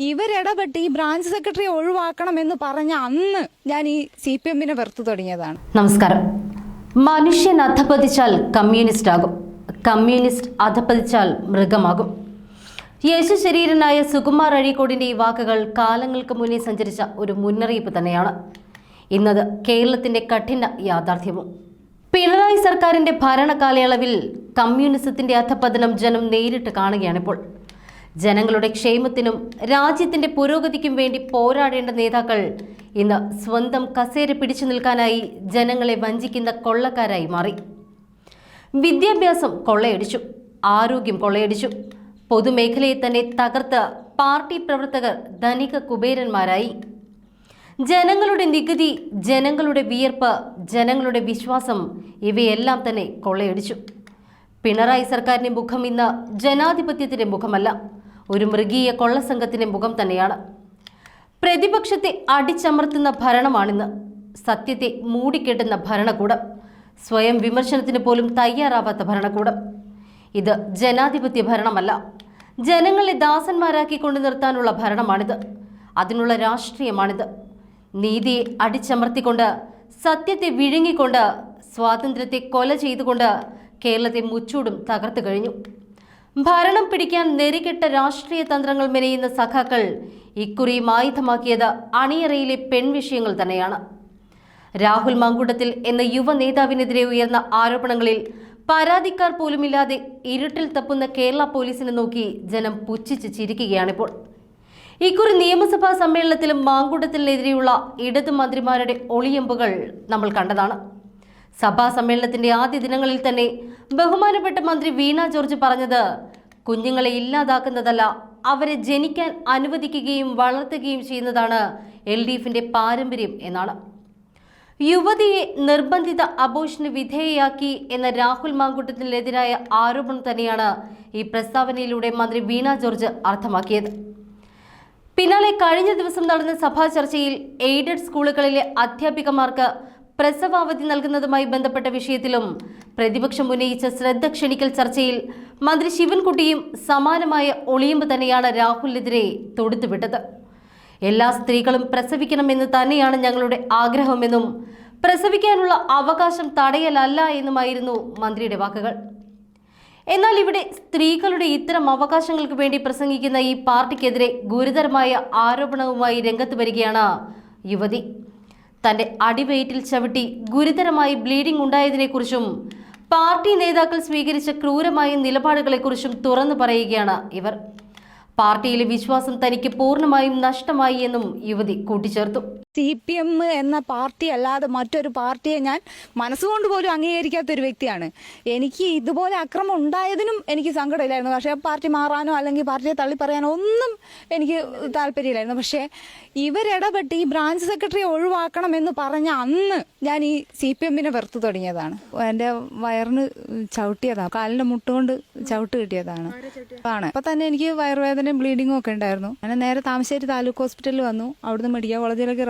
ഇവരിടപെട്ട് ഈ branch secretary ഒഴിവാക്കണമെന്ന് പറഞ്ഞ അന്ന് ഞാൻ ഈ സി പി എമ്മിനെ വെറുത്തു തുടങ്ങിയതാണ്. നമസ്കാരം. മനുഷ്യൻ അധപതിച്ചാൽ കമ്മ്യൂണിസ്റ്റ് ആകും കമ്മ്യൂണിസ്റ്റ് അധപതിച്ചാൽ മൃഗമാകും. യേശു ശരീരനായ സുകുമാർ അഴീക്കോടിന്റെ ഈ വാക്കുകൾ കാലങ്ങൾക്ക് മുന്നേ സഞ്ചരിച്ച ഒരു മുന്നറിയിപ്പ് തന്നെയാണ്. ഇന്നത് കേരളത്തിന്റെ കഠിന യാഥാർത്ഥ്യവും. പിണറായി സർക്കാരിന്റെ ഭരണകാലയളവിൽ കമ്മ്യൂണിസത്തിന്റെ അധപതനം ജനം നേരിട്ട് കാണുകയാണിപ്പോൾ. ജനങ്ങളുടെ ക്ഷേമത്തിനും രാജ്യത്തിന്റെ പുരോഗതിക്കും വേണ്ടി പോരാടേണ്ട നേതാക്കൾ ഇന്ന് സ്വന്തം കസേര പിടിച്ചു നിൽക്കാനായി ജനങ്ങളെ വഞ്ചിക്കുന്ന കൊള്ളക്കാരായി മാറി. വിദ്യാഭ്യാസം കൊള്ളയടിച്ചു ആരോഗ്യം കൊള്ളയടിച്ചു. പൊതുമേഖലയെ തന്നെ തകർത്ത് പാർട്ടി പ്രവർത്തകർ ധനിക കുബേരന്മാരായി. ജനങ്ങളുടെ നികുതി ജനങ്ങളുടെ വിയർപ്പ് ജനങ്ങളുടെ വിശ്വാസം ഇവയെല്ലാം തന്നെ കൊള്ളയടിച്ചു. പിണറായി സർക്കാരിന്റെ മുഖം ഇന്ന് ജനാധിപത്യത്തിന്റെ മുഖമല്ല. ഒരു മൃഗീയ കൊള്ളസംഘത്തിന്റെ മുഖം തന്നെയാണ്. പ്രതിപക്ഷത്തെ അടിച്ചമർത്തുന്ന ഭരണമാണിന്ന്. സത്യത്തെ മൂടിക്കെട്ടുന്ന ഭരണകൂടം. സ്വയം വിമർശനത്തിന് പോലും തയ്യാറാവാത്ത ഭരണകൂടം. ഇത് ജനാധിപത്യ ഭരണമല്ല. ജനങ്ങളെ ദാസന്മാരാക്കി കൊണ്ടു നിർത്താനുള്ള ഭരണമാണിത്. അതിനുള്ള രാഷ്ട്രീയമാണിത്. നീതിയെ അടിച്ചമർത്തിക്കൊണ്ട് സത്യത്തെ വിഴുങ്ങിക്കൊണ്ട് സ്വാതന്ത്ര്യത്തെ കൊല ചെയ്തുകൊണ്ട് കേരളത്തെ മുച്ചൂടും തകർത്തു കഴിഞ്ഞു. ഭരണം പിടിക്കാൻ നെറികെട്ട രാഷ്ട്രീയ തന്ത്രങ്ങൾ മെനയുന്ന സഖാക്കൾ ഇക്കുറിയും ആയുധമാക്കിയത് അണിയറയിലെ പെൺവിഷയങ്ങൾ തന്നെയാണ്. രാഹുൽ മങ്കുടത്തിൽ എന്ന യുവ നേതാവിനെതിരെ ഉയർന്ന ആരോപണങ്ങളിൽ പരാതിക്കാർ പോലുമില്ലാതെ ഇരുട്ടിൽ തപ്പുന്ന കേരള പോലീസിനെ നോക്കി ജനം പുച്ഛിച്ച് ചിരിക്കുകയാണിപ്പോൾ. ഇക്കുറി നിയമസഭാ സമ്മേളനത്തിലും മാങ്കൂട്ടത്തിനെതിരെയുള്ള ഇടതു മന്ത്രിമാരുടെ ഒളിയമ്പുകൾ നമ്മൾ കണ്ടതാണ്. സഭാ സമ്മേളനത്തിന്റെ ആദ്യ ദിനങ്ങളിൽ തന്നെ ബഹുമാനപ്പെട്ട മന്ത്രി വീണ ജോർജ് പറഞ്ഞത് കുഞ്ഞുങ്ങളെ ഇല്ലാതാക്കുന്നതല്ല അവരെ ജനിക്കാൻ അനുവദിക്കുകയും വളർത്തുകയും ചെയ്യുന്നതാണ് എൽ ഡി എഫിന്റെ പാരമ്പര്യം എന്നാണ്. യുവതിയെ നിർബന്ധിത അബോഷന് വിധേയയാക്കി എന്ന രാഹുൽ മാങ്കുട്ടത്തിനെതിരായ ആരോപണം തന്നെയാണ് ഈ പ്രസ്താവനയിലൂടെ മന്ത്രി വീണ ജോർജ് അർത്ഥമാക്കിയത്. പിന്നാലെ കഴിഞ്ഞ ദിവസം നടന്ന സഭാ ചർച്ചയിൽ എയ്ഡഡ് സ്കൂളുകളിലെ അധ്യാപികമാർക്ക് പ്രസവാവധി നൽകുന്നതുമായി ബന്ധപ്പെട്ട വിഷയത്തിലും പ്രതിപക്ഷം ഉന്നയിച്ച ശ്രദ്ധ ക്ഷണിക്കൽ ചർച്ചയിൽ മന്ത്രി ശിവൻകുട്ടിയും സമാനമായ ഒളിയമ്പ് തന്നെയാണ് രാഹുലിനെതിരെ തൊടുത്തുവിട്ടത്. എല്ലാ സ്ത്രീകളും പ്രസവിക്കണമെന്ന് തന്നെയാണ് ഞങ്ങളുടെ ആഗ്രഹമെന്നും പ്രസവിക്കാനുള്ള അവകാശം തടയലല്ല എന്നുമായിരുന്നു മന്ത്രിയുടെ വാക്കുകൾ. എന്നാൽ ഇവിടെ സ്ത്രീകളുടെ ഇത്തരം അവകാശങ്ങൾക്ക് വേണ്ടി പ്രസംഗിക്കുന്ന ഈ പാർട്ടിക്കെതിരെ ഗുരുതരമായ ആരോപണവുമായി രംഗത്ത് വരികയാണ് യുവതി. തന്റെ അടിവയറ്റിൽ ചവിട്ടി ഗുരുതരമായി ബ്ലീഡിംഗ് ഉണ്ടായതിനെക്കുറിച്ചും പാർട്ടി നേതാക്കൾ സ്വീകരിച്ച ക്രൂരമായ നിലപാടുകളെക്കുറിച്ചും തുറന്നു പറയുകയാണ് ഇവർ. പാർട്ടിയിലെ വിശ്വാസം തനിക്ക് പൂർണമായും നഷ്ടമായി എന്നും യുവതി കൂട്ടിച്ചേർത്തു. സി പി എം എന്ന പാർട്ടി അല്ലാതെ മറ്റൊരു പാർട്ടിയെ ഞാൻ മനസ്സുകൊണ്ട് പോലും അംഗീകരിക്കാത്ത ഒരു വ്യക്തിയാണ്. എനിക്ക് ഇതുപോലെ അക്രമം ഉണ്ടായതിനും എനിക്ക് സങ്കടമില്ലായിരുന്നു. പക്ഷേ പാർട്ടി മാറാനോ അല്ലെങ്കിൽ പാർട്ടിയെ തള്ളിപ്പറയാനോ ഒന്നും എനിക്ക് താല്പര്യമില്ലായിരുന്നു. പക്ഷേ ഇവരിടപെട്ട് ഈ ബ്രാഞ്ച് സെക്രട്ടറിയെ ഒഴിവാക്കണം എന്ന് പറഞ്ഞ അന്ന് ഞാൻ ഈ സി പി എമ്മിനെ വെറുത്തു തുടങ്ങിയതാണ്. എന്റെ വയറിന് ചവിട്ടിയതാണ്. കാലിന്റെ മുട്ടുകൊണ്ട് ചവിട്ട് കിട്ടിയതാണ്. ആണ്. അപ്പം തന്നെ എനിക്ക് വയറുവേദനയും ബ്ലീഡിങ്ങും ഒക്കെ ഉണ്ടായിരുന്നു. അങ്ങനെ നേരെ താമശ്ശേരി താലൂക്ക് ഹോസ്പിറ്റലിൽ വന്നു. അവിടുന്ന് മെഡിക്കൽ കോളേജിലേക്ക്